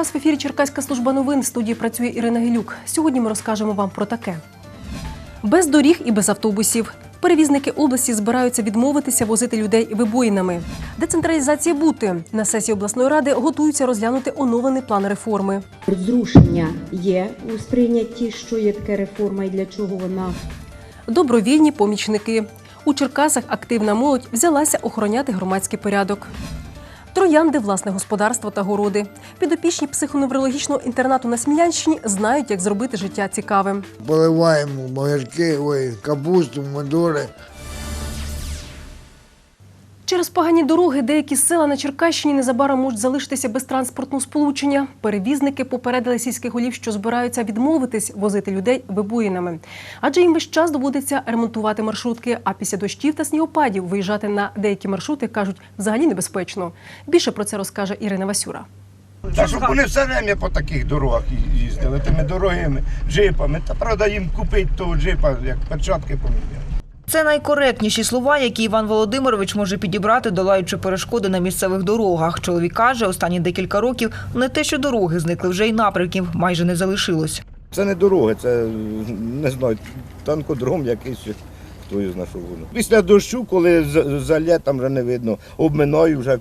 Вас в ефірі Черкаська служба новин. В студії працює Ірина Гелюк. Сьогодні ми розкажемо вам про таке: без доріг і без автобусів. Перевізники області збираються відмовитися возити людей вибоїнами. Децентралізація бути на сесії обласної ради готуються розглянути оновлений план реформи. Зрушення є у сприйнятті, що є така реформа і для чого вона. Добровільні помічники. У Черкасах активна молодь взялася охороняти громадський порядок. Троянди, власне господарство та городи. Підопічні психоневрологічного інтернату на Смілянщині знають, як зробити життя цікавим. Поливаємо огірки, ой, капусту, помидори. Через погані дороги деякі села на Черкащині незабаром можуть залишитися без транспортного сполучення. Перевізники попередили сільських голів, що збираються відмовитись возити людей вибоїнами. Адже їм весь час доводиться ремонтувати маршрутки, а після дощів та снігопадів виїжджати на деякі маршрути кажуть взагалі небезпечно. Більше про це розкаже Ірина Васюра. Та щоб вони все время по таких дорогах їздили, тими дорогими джипами. Та правда їм купить того джипа, як перчатки поміняти. Це найкоректніші слова, які Іван Володимирович може підібрати, долаючи перешкоди на місцевих дорогах. Чоловік каже, останні декілька років не те, що дороги зникли, вже й напрямків майже не залишилось. Це не дороги, це не знаю, танкодром якийсь. Хто знає, що воно. Після дощу, коли залє, там вже не видно, обминаю вже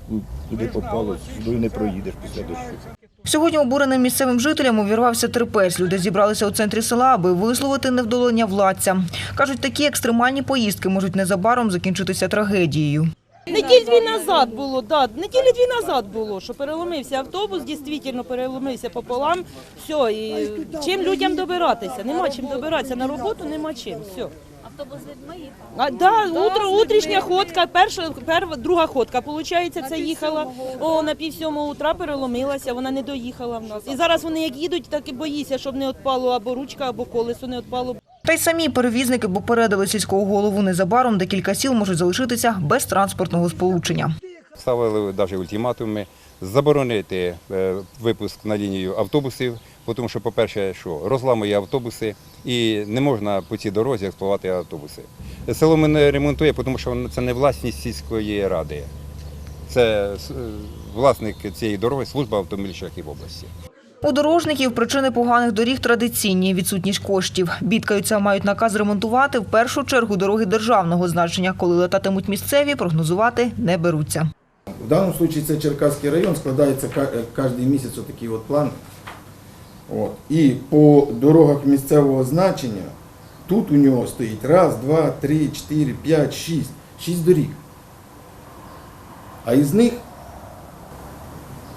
куди попало, сюди не проїдеш після дощу. Сьогодні обуреним місцевим жителям увірвався терпець. Люди зібралися у центрі села, аби висловити невдоволення владця. Кажуть, такі екстремальні поїздки можуть незабаром закінчитися трагедією. Неділь дві назад було, да, неділі дві назад було, що переломився автобус, дійсно переломився пополам. Все, і чим людям добиратися? Нема чим добиратися на роботу, нема чим. Все. Автобус з людьми їхав? А, да, утро, утрішня ходка, перша, перва, друга ходка, виходить, це їхала. О, на пів сьомого утра переломилася, вона не доїхала в нас. І зараз вони як їдуть, так і боїться, щоб не відпало або ручка, або колесо не відпало. Та й самі перевізники попередили сільського голову незабаром декілька сіл можуть залишитися без транспортного сполучення. Ставили навіть ультиматуми заборонити е, випуск на лінію автобусів, тому що, по-перше, що розламує автобуси і не можна по цій дорозі експлуатувати автобуси. Село ми не ремонтує, тому що це не власність сільської ради. Це е, власник цієї дороги служба автомобільних області. У дорожників причини поганих доріг традиційні – відсутність коштів. Бідкаються, мають наказ ремонтувати в першу чергу дороги державного значення. Коли летатимуть місцеві, прогнозувати не беруться. В даному випадку це Черкаський район, складається кожен місяць отакий от план. От. І по дорогах місцевого значення тут у нього стоїть раз, два, три, чотири, п'ять, шість. Шість доріг. А із них,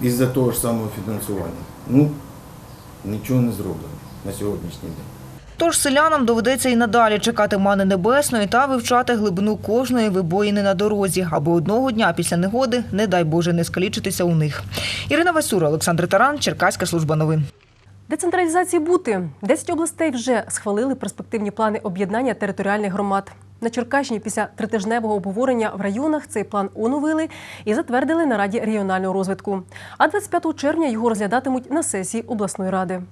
із-за того ж самого фінансування, ну, нічого не зроблено на сьогоднішній день. Тож селянам доведеться і надалі чекати мани небесної та вивчати глибину кожної вибоїни на дорозі, аби одного дня після негоди, не дай Боже, не скалічитися у них. Ірина Васюра, Олександр Таран, Черкаська служба новин. Децентралізації бути 10 областей вже схвалили перспективні плани об'єднання територіальних громад. На Черкащині після тритижневого обговорення в районах цей план оновили і затвердили на раді регіонального розвитку. А 25 червня його розглядатимуть на сесії обласної ради.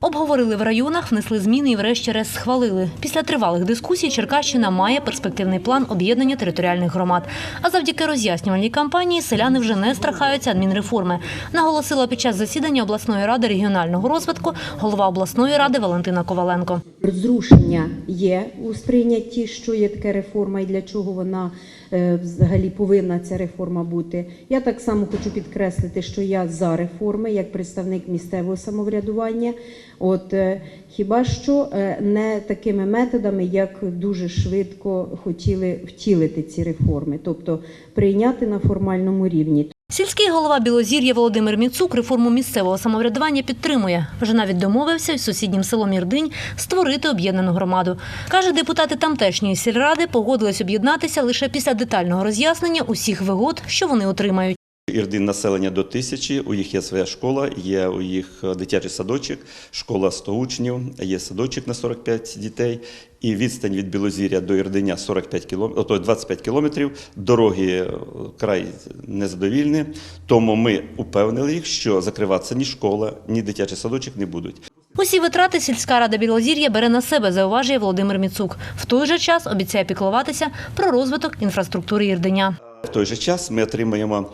Обговорили в районах, внесли зміни і врешті-решт схвалили. Після тривалих дискусій Черкащина має перспективний план об'єднання територіальних громад. А завдяки роз'яснювальній кампанії селяни вже не страхаються адмінреформи. Наголосила під час засідання обласної ради регіонального розвитку голова обласної ради Валентина Коваленко. Зрушення є у сприйнятті, що є така реформа і для чого вона взагалі повинна ця реформа бути. Я так само хочу підкреслити, що я за реформи як представник місцевого самоврядування. От е, хіба що е, не такими методами, як дуже швидко хотіли втілити ці реформи, тобто прийняти на формальному рівні. Сільський голова Білозір'я Володимир Міцук реформу місцевого самоврядування підтримує. Вже навіть домовився із сусіднім селом Ірдинь створити об'єднану громаду. Каже, депутати тамтешньої сільради погодились об'єднатися лише після детального роз'яснення усіх вигод, що вони отримають. Ірдин населення до тисячі, у їх є своя школа, є у їх дитячий садочок, школа 100 учнів, є садочок на 45 дітей. І відстань від Білозір'я до Ірдиня 45 кілом... ото 25 кілометрів. Дороги е, край незадовільні. Тому ми упевнили їх, що закриватися ні школа, ні дитячий садочок не будуть. Усі витрати сільська рада Білозір'я бере на себе, зауважує Володимир Міцук. В той же час обіцяє піклуватися про розвиток інфраструктури Ірденя. В той же час ми отримаємо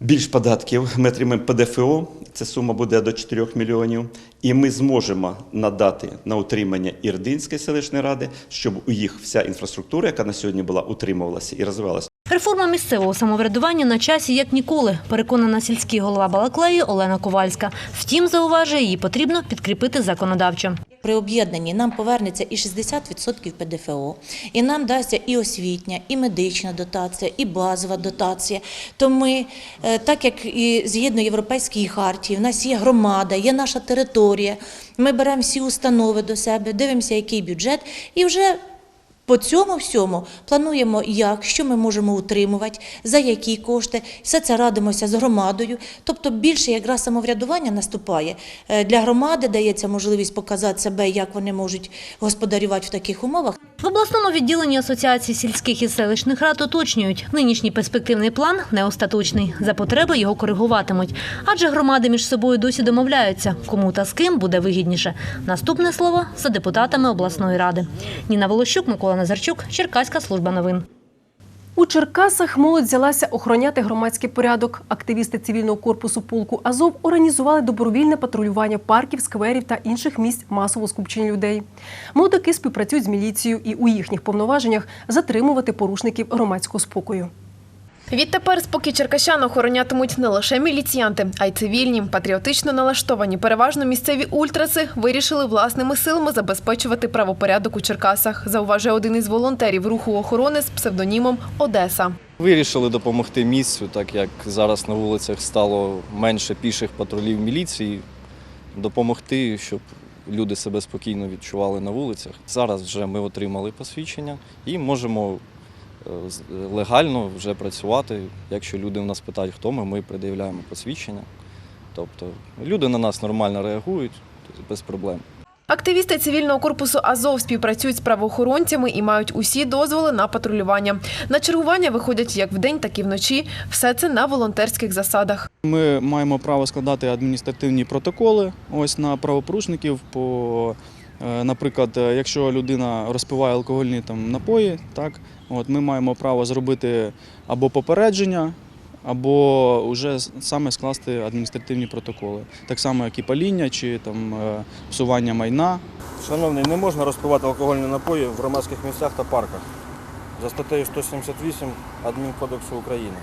Більш податків ми отримаємо ПДФО, ця сума буде до 4 мільйонів, і ми зможемо надати на утримання Ірдинської селищної ради, щоб у їх вся інфраструктура, яка на сьогодні була, утримувалася і розвивалася. Реформа місцевого самоврядування на часі як ніколи, переконана сільський голова Балаклеї Олена Ковальська. Втім, зауважує, її потрібно підкріпити законодавчо. При об'єднанні нам повернеться і 60% ПДФО, і нам дасться і освітня, і медична дотація, і базова дотація. То ми, е, так як і згідно Європейської хартії, в нас є громада, є наша територія. Ми беремо всі установи до себе, дивимося, який бюджет, і вже по цьому всьому плануємо, як, що ми можемо утримувати, за які кошти. Все це радимося з громадою. Тобто більше якраз самоврядування наступає. Е, Для громади дається можливість показати себе, як вони можуть господарювати в таких умовах. В обласному відділенні Асоціації сільських і селищних рад уточнюють, нинішній перспективний план не остаточний. За потреби його коригуватимуть. Адже громади між собою досі домовляються, кому та з ким буде вигідніше. Наступне слово за депутатами обласної ради. Ніна Волощук, Микола Назарчук, Черкаська служба новин. У Черкасах молодь взялася охороняти громадський порядок. Активісти цивільного корпусу полку Азов організували добровільне патрулювання парків, скверів та інших місць масового скупчення людей. Молодики співпрацюють з міліцією і у їхніх повноваженнях затримувати порушників громадського спокою. Відтепер спокій черкащан охоронятимуть не лише міліціянти, а й цивільні, патріотично налаштовані. Переважно місцеві ультраси вирішили власними силами забезпечувати правопорядок у Черкасах. Зауважує один із волонтерів руху охорони з псевдонімом Одеса. Вирішили допомогти місцю, так як зараз на вулицях стало менше піших патрулів міліції, допомогти, щоб люди себе спокійно відчували на вулицях. Зараз вже ми отримали посвідчення і можемо легально вже працювати. Якщо люди в нас питають, хто ми, ми пред'являємо посвідчення. Тобто люди на нас нормально реагують, без проблем. Активісти цивільного корпусу Азов співпрацюють з правоохоронцями і мають усі дозволи на патрулювання. На чергування виходять як вдень, так і вночі. Все це на волонтерських засадах. Ми маємо право складати адміністративні протоколи ось на правопорушників. По, е, наприклад, е, якщо людина розпиває алкогольні там напої, так от ми маємо право зробити або попередження, або вже саме скласти адміністративні протоколи, так само як і паління чи там е, псування майна. Шановний, не можна розпивати алкогольні напої в громадських місцях та парках за статтею 178 Адмінкодексу України.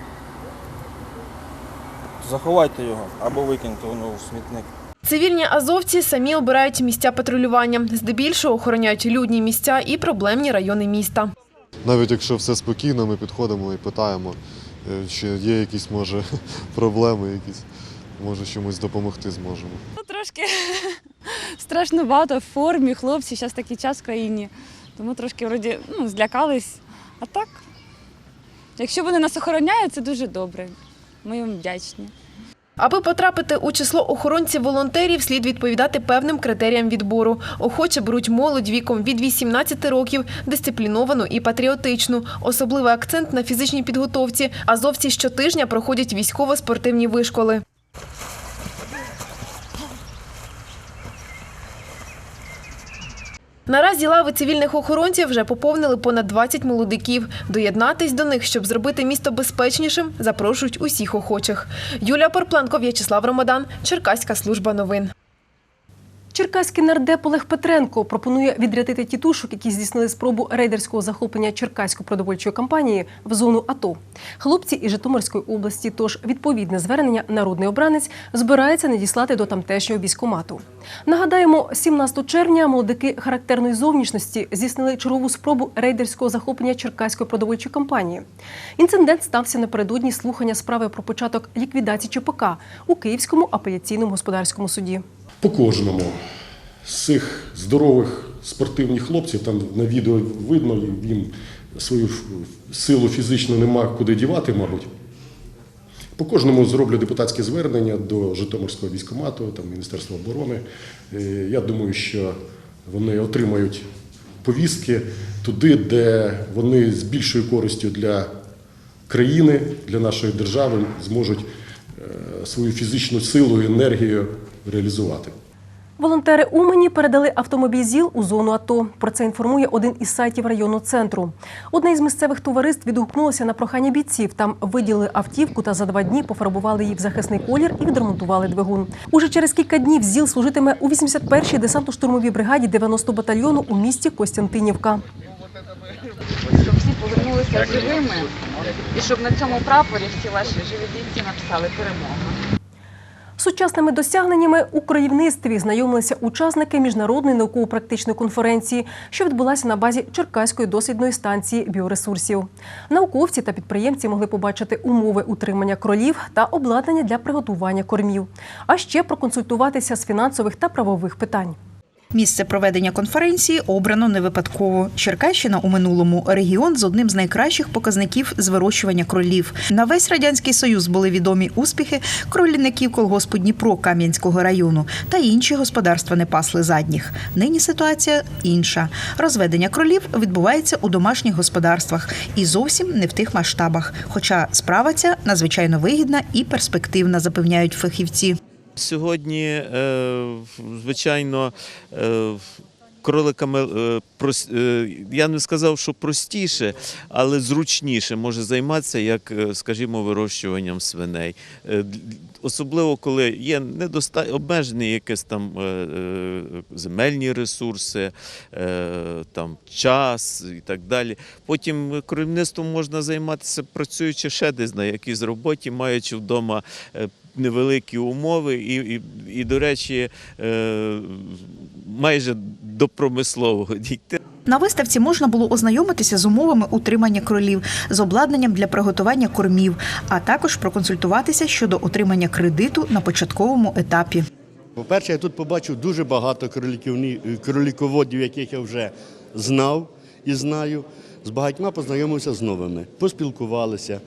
Заховайте його або викиньте воно у смітник. Цивільні азовці самі обирають місця патрулювання. Здебільшого охороняють людні місця і проблемні райони міста. Навіть якщо все спокійно, ми підходимо і питаємо, е, чи є якісь може проблеми, якісь може чомусь допомогти зможемо. Ну, трошки страшно багато в формі, хлопці, зараз такий час в країні. Тому трошки вроді ну, злякались. А так, якщо вони нас охороняють, це дуже добре. Ми їм вдячні. Аби потрапити у число охоронців-волонтерів, слід відповідати певним критеріям відбору. Охоче беруть молодь віком від 18 років, дисципліновану і патріотичну. Особливий акцент на фізичній підготовці. Азовці щотижня проходять військово-спортивні вишколи. Наразі лави цивільних охоронців вже поповнили понад 20 молодиків. Доєднатись до них, щоб зробити місто безпечнішим, запрошують усіх охочих. Юлія Порпленко, В'ячеслав Ромадан, Черкаська служба новин. Черкаський нардеп Олег Петренко пропонує відрядити тітушок, які здійснили спробу рейдерського захоплення Черкаської продовольчої компанії в зону АТО. Хлопці із Житомирської області, тож відповідне звернення народний обранець збирається надіслати до тамтешнього військомату. Нагадаємо, 17 червня молодики характерної зовнішності здійснили чергову спробу рейдерського захоплення Черкаської продовольчої компанії. Інцидент стався напередодні слухання справи про початок ліквідації ЧПК у Київському апеляційному господарському суді. По кожному з цих здорових спортивних хлопців, там на відео видно, їм свою силу фізично нема куди дівати, мабуть. По кожному зроблю депутатське звернення до Житомирського військкомату, там, Міністерства оборони. Е, Я думаю, що вони отримають повістки туди, де вони з більшою користю для країни, для нашої держави зможуть е, свою фізичну силу і енергію реалізувати. Волонтери Умані передали автомобіль ЗІЛ у зону АТО. Про це інформує один із сайтів району центру. Одне із місцевих товариств відгукнулося на прохання бійців. Там виділили автівку та за два дні пофарбували її в захисний колір і відремонтували двигун. Уже через кілька днів ЗІЛ служитиме у 81-й десантно-штурмовій бригаді 90 батальйону у місті Костянтинівка. щоб всі повернулися живими і щоб на цьому прапорі всі ваші живі бійці написали перемога. Сучасними досягненнями у краївництві знайомилися учасники міжнародної науково-практичної конференції, що відбулася на базі Черкаської дослідної станції біоресурсів. Науковці та підприємці могли побачити умови утримання кролів та обладнання для приготування кормів, а ще проконсультуватися з фінансових та правових питань. Місце проведення конференції обрано не випадково. Черкащина у минулому регіон з одним з найкращих показників з вирощування кролів. На весь радянський союз були відомі успіхи кролівників колгоспу Дніпро Кам'янського району та інші господарства не пасли задніх. Нині ситуація інша. Розведення кролів відбувається у домашніх господарствах і зовсім не в тих масштабах. Хоча справа ця надзвичайно вигідна і перспективна, запевняють фахівці. Сьогодні, е, звичайно, е, кроликами е, я не сказав, що простіше, але зручніше може займатися, як, скажімо, вирощуванням свиней. Особливо, коли є недоста... обмежені якісь там земельні ресурси, там час і так далі. Потім керівництвом можна займатися, працюючи ще десь на якійсь роботі, маючи вдома невеликі умови, і, і, і до речі, е, майже до промислового дійти. На виставці можна було ознайомитися з умовами утримання кролів, з обладнанням для приготування кормів, а також проконсультуватися щодо отримання кредиту на початковому етапі. По-перше, я тут побачив дуже багато кроліківні- кроліководів, яких я вже знав і знаю. З багатьма познайомився з новими, поспілкувалися,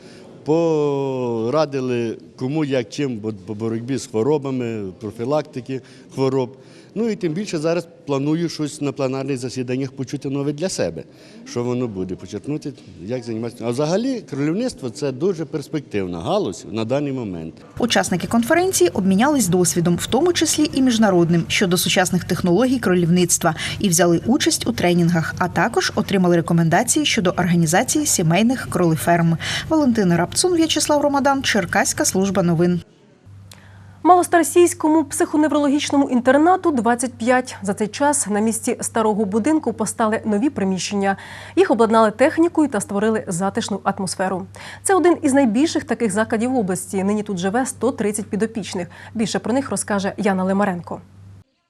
порадили кому як чим по боротьбі з хворобами, профілактики хвороб. Ну і тим більше зараз планую щось на пленарних засіданнях почути нове для себе, що воно буде, почерпнути, як займатися. А взагалі кролівництво це дуже перспективна галузь на даний момент. Учасники конференції обмінялись досвідом, в тому числі і міжнародним, щодо сучасних технологій кролівництва, і взяли участь у тренінгах, а також отримали рекомендації щодо організації сімейних кролиферм. Валентина Рапцун, В'ячеслав Ромадан, Черкаська служба новин. Малостаросійському психоневрологічному інтернату 25. За цей час на місці старого будинку постали нові приміщення. Їх обладнали технікою та створили затишну атмосферу. Це один із найбільших таких закладів області. Нині тут живе 130 підопічних. Більше про них розкаже Яна Лимаренко.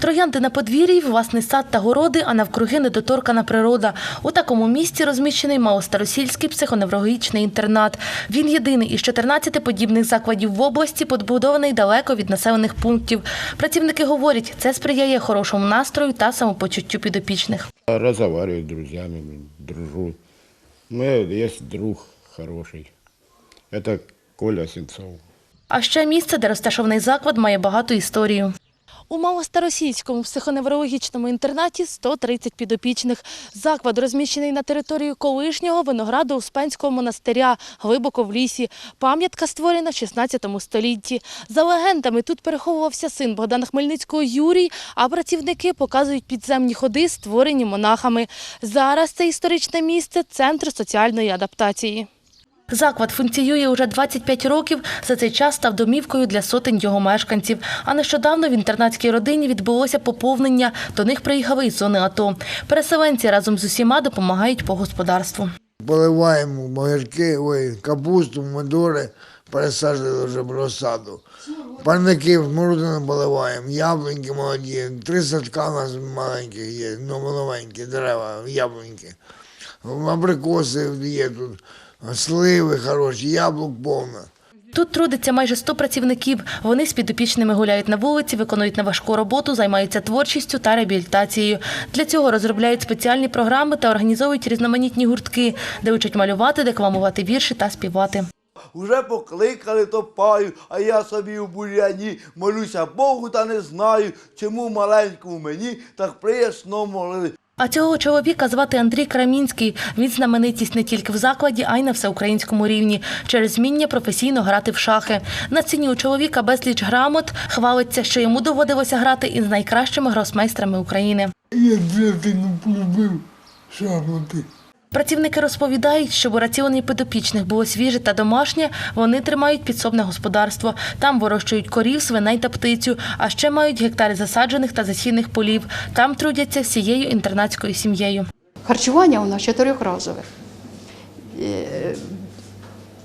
Троянди на подвір'ї, власний сад та городи, а навкруги недоторкана природа. У такому місці розміщений Малостаросільський психоневрологічний інтернат. Він єдиний із 14 подібних закладів в області, побудований далеко від населених пунктів. Працівники говорять, це сприяє хорошому настрою та самопочуттю підопічних. Разговариваю с друзьями, дружу. Меня есть друг хороший. Это Коля Сенцов. А ще місце, де розташований заклад, має багату історію. У Малостаросійському психоневрологічному інтернаті 130 підопічних. Заклад розміщений на території колишнього винограду Успенського монастиря, глибоко в лісі. Пам'ятка створена в 16 столітті. За легендами, тут переховувався син Богдана Хмельницького Юрій, а працівники показують підземні ходи, створені монахами. Зараз це історичне місце – центр соціальної адаптації. Заклад функціює уже 25 років. За цей час став домівкою для сотень його мешканців. А нещодавно в інтернатській родині відбулося поповнення. До них приїхали із зони АТО. Переселенці разом з усіма допомагають по господарству. Поливаємо огірки, ой, капусту, помидори, пересаджували вже в розсаду. Парники смородину поливаємо, яблуньки молоді. Три садка у нас маленьких є, ну маленькі дерева, яблуньки. Абрикоси є тут, сливи хороші, яблук повно. Тут трудиться майже 100 працівників. Вони з підопічними гуляють на вулиці, виконують неважку роботу, займаються творчістю та реабілітацією. Для цього розробляють спеціальні програми та організовують різноманітні гуртки, де учать малювати, декламувати вірші та співати. Уже покликали, то паю, а я собі у буряні молюся Богу та не знаю, чому маленькому мені так приясно молили. А цього чоловіка звати Андрій Крамінський. Він знаменитість не тільки в закладі, а й на всеукраїнському рівні через вміння професійно грати в шахи. На ціні у чоловіка безліч грамот хвалиться, що йому доводилося грати із найкращими гросмейстрами України. Я дитину полюбив шахмати. Працівники розповідають, щоб у раціоні підопічних було свіже та домашнє, вони тримають підсобне господарство. Там вирощують корів, свиней та птицю, а ще мають гектари засаджених та засійних полів. Там трудяться всією інтернатською сім'єю. Харчування у нас чотирьохразове. Е,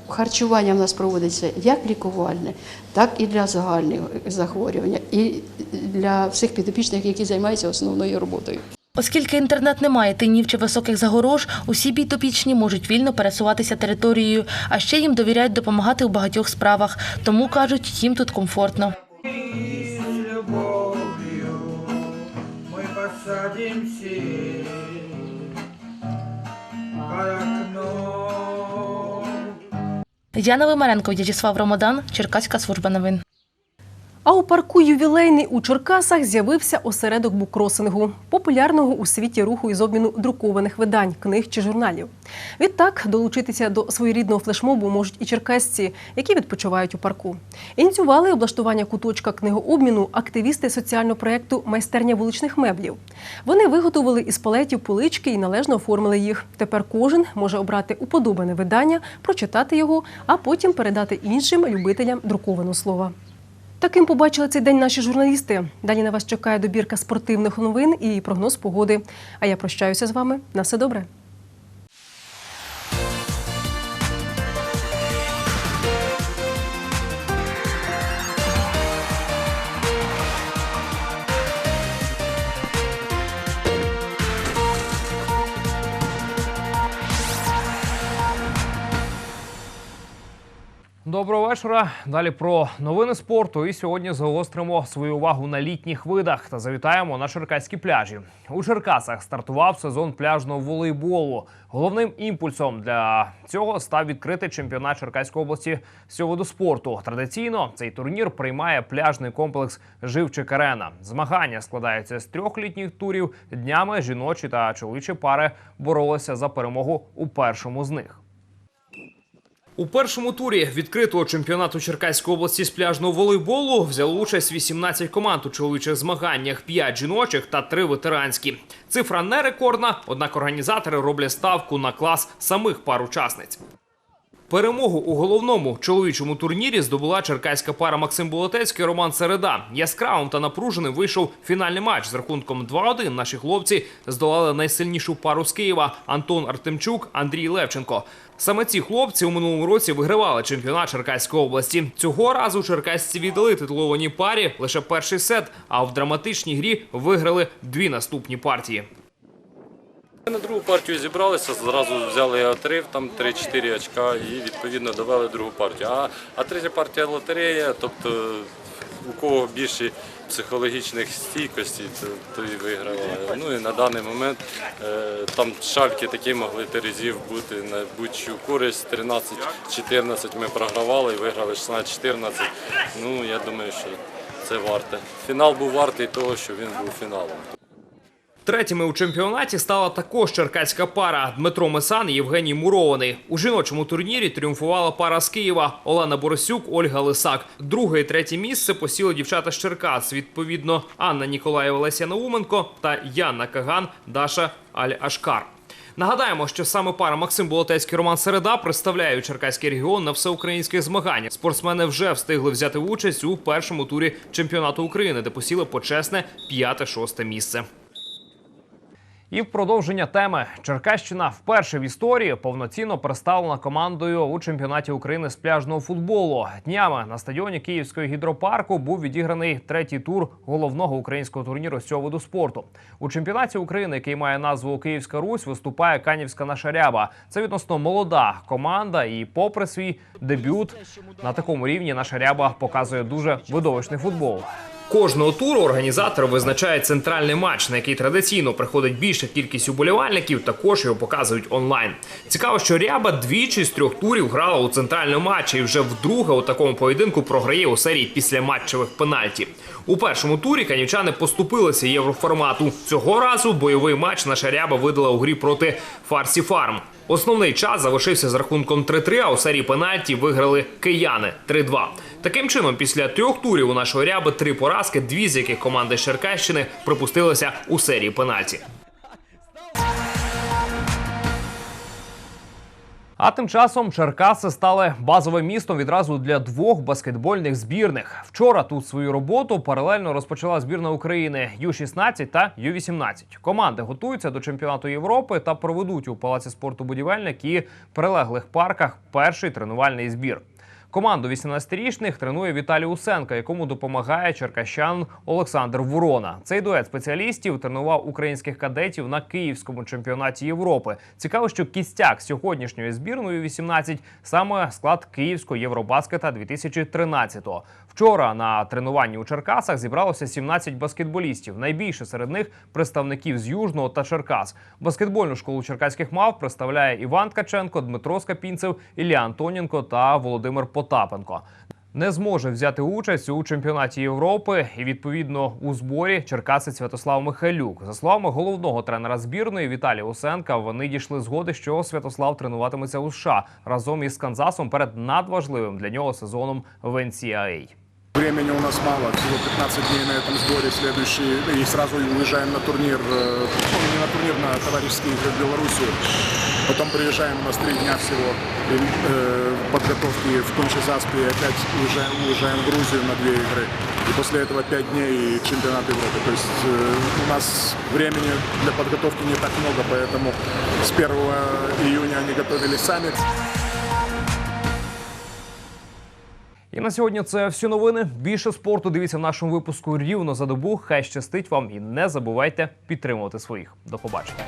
Харчування в нас проводиться як лікувальне, так і для загальних захворювань, і для всіх підопічних, які займаються основною роботою. Оскільки інтернет не має тинів чи високих загорож, усі підопічні можуть вільно пересуватися територією, а ще їм довіряють допомагати у багатьох справах. Тому кажуть, їм тут комфортно. Яна Вимаренко, В'ячеслав Ромодан, Черкаська служба новин. А у парку ювілейний у Черкасах з'явився осередок букросингу, популярного у світі руху із обміну друкованих видань, книг чи журналів. Відтак долучитися до своєрідного флешмобу можуть і черкасці, які відпочивають у парку. Ініціювали облаштування куточка книгообміну активісти соціального проєкту Майстерня вуличних меблів. Вони виготовили із палетів полички і належно оформили їх. Тепер кожен може обрати уподобане видання, прочитати його, а потім передати іншим любителям друкованого слова. Таким побачили цей день наші журналісти. Далі на вас чекає добірка спортивних новин і прогноз погоди. А я прощаюся з вами. На все добре. Доброго вечора. Далі про новини спорту. І сьогодні загостримо свою увагу на літніх видах та завітаємо на черкаські пляжі. У Черкасах стартував сезон пляжного волейболу. Головним імпульсом для цього став відкритий чемпіонат Черкаської області з цього виду спорту. Традиційно цей турнір приймає пляжний комплекс Живчик Арена. Змагання складаються з трьох літніх турів. Днями жіночі та чоловічі пари боролися за перемогу у першому з них. У першому турі відкритого чемпіонату Черкаської області з пляжного волейболу взяли участь 18 команд у чоловічих змаганнях, 5 жіночих та 3 ветеранські. Цифра не рекордна, однак організатори роблять ставку на клас самих пар учасниць. Перемогу у головному чоловічому турнірі здобула черкаська пара Максим Болотецький Роман Середа. Яскравим та напруженим вийшов фінальний матч з рахунком 2-1. Наші хлопці здолали найсильнішу пару з Києва Антон Артемчук, Андрій Левченко. Саме ці хлопці у минулому році вигравали чемпіонат Черкаської області. Цього разу черкасці віддали титулованій парі лише перший сет, а в драматичній грі виграли дві наступні партії. На другу партію зібралися, зразу взяли отрив, там 3-4 очка і відповідно довели другу партію. А, а третя партія лотерея, тобто у кого більше психологічних стійкостей, то, то і вигравали. Ну і на даний момент е, там шальки такі могли терезів бути на будь-чу користь. 13-14 ми програвали виграли 16-14. Ну я думаю, що це варте. Фінал був вартий того, що він був фіналом. Третіми у чемпіонаті стала також черкаська пара Дмитро Месан і Євгеній Мурований. У жіночому турнірі тріумфувала пара з Києва Олена Борисюк, Ольга Лисак. Друге і третє місце посіли дівчата з Черкас. Відповідно, Анна Ніколаєва Леся Науменко та Яна Каган Даша Аль Ашкар. Нагадаємо, що саме пара Максим Болотецький Роман Середа представляють Черкаський регіон на всеукраїнських змаганнях. Спортсмени вже встигли взяти участь у першому турі чемпіонату України, де посіли почесне п'яте-шосте місце. І в продовження теми Черкащина вперше в історії повноцінно представлена командою у чемпіонаті України з пляжного футболу. Днями на стадіоні Київського гідропарку був відіграний третій тур головного українського турніру з цього виду спорту. У чемпіонаті України, який має назву Київська Русь, виступає Канівська наша ряба. Це відносно молода команда, і попри свій дебют на такому рівні наша ряба показує дуже видовищний футбол. Кожного туру організатори визначають центральний матч, на який традиційно приходить більша кількість уболівальників. Також його показують онлайн. Цікаво, що Ряба двічі з трьох турів грала у центральному матчі і вже вдруге у такому поєдинку програє у серії після матчевих пенальті. У першому турі канівчани поступилися євроформату. Цього разу бойовий матч наша ряба видала у грі проти Фарсі Фарм. Основний час залишився з рахунком 3-3, а у серії пенальті виграли кияни 3-2. Таким чином, після трьох турів у нашої ряби три поразки, дві з яких команди Черкащини припустилися у серії пенальті. А тим часом Черкаси стали базовим містом відразу для двох баскетбольних збірних. Вчора тут свою роботу паралельно розпочала збірна України Ю-16 та Ю-18. Команди готуються до чемпіонату Європи та проведуть у палаці спорту будівельник і прилеглих парках перший тренувальний збір. Команду 18-річних тренує Віталій Усенко, якому допомагає черкащан Олександр Ворона. Цей дует спеціалістів тренував українських кадетів на київському чемпіонаті Європи. Цікаво, що кістяк сьогоднішньої збірної 18 саме склад київського Євробаскета 2013-го. Вчора на тренуванні у Черкасах зібралося 17 баскетболістів. Найбільше серед них представників з Южного та Черкас. Баскетбольну школу черкаських мав представляє Іван Ткаченко, Дмитро Скапінцев, Ілля Антоненко та Володимир Потапенко. Не зможе взяти участь у чемпіонаті Європи і відповідно у зборі черкасець Святослав Михайлюк. За словами головного тренера збірної Віталія Усенка, вони дійшли згоди, що Святослав тренуватиметься у США разом із Канзасом перед надважливим для нього сезоном в NCAA. Времени у нас мало, всего 15 дней на этом сборе, следующий, и сразу уезжаем на турнир, э, ну, не на турнир, на товарищеские игры в Белоруссию. Потом приезжаем, у нас три дня всего и, э, подготовки в Кончезаспе, и опять уезжаем, уезжаем в Грузию на две игры. И после этого пять дней и чемпионат Европы. То есть э, у нас времени для подготовки не так много, поэтому с 1 июня они готовились сами. І на сьогодні це всі новини. Більше спорту дивіться в нашому випуску рівно за добу. Хай щастить вам і не забувайте підтримувати своїх. До побачення.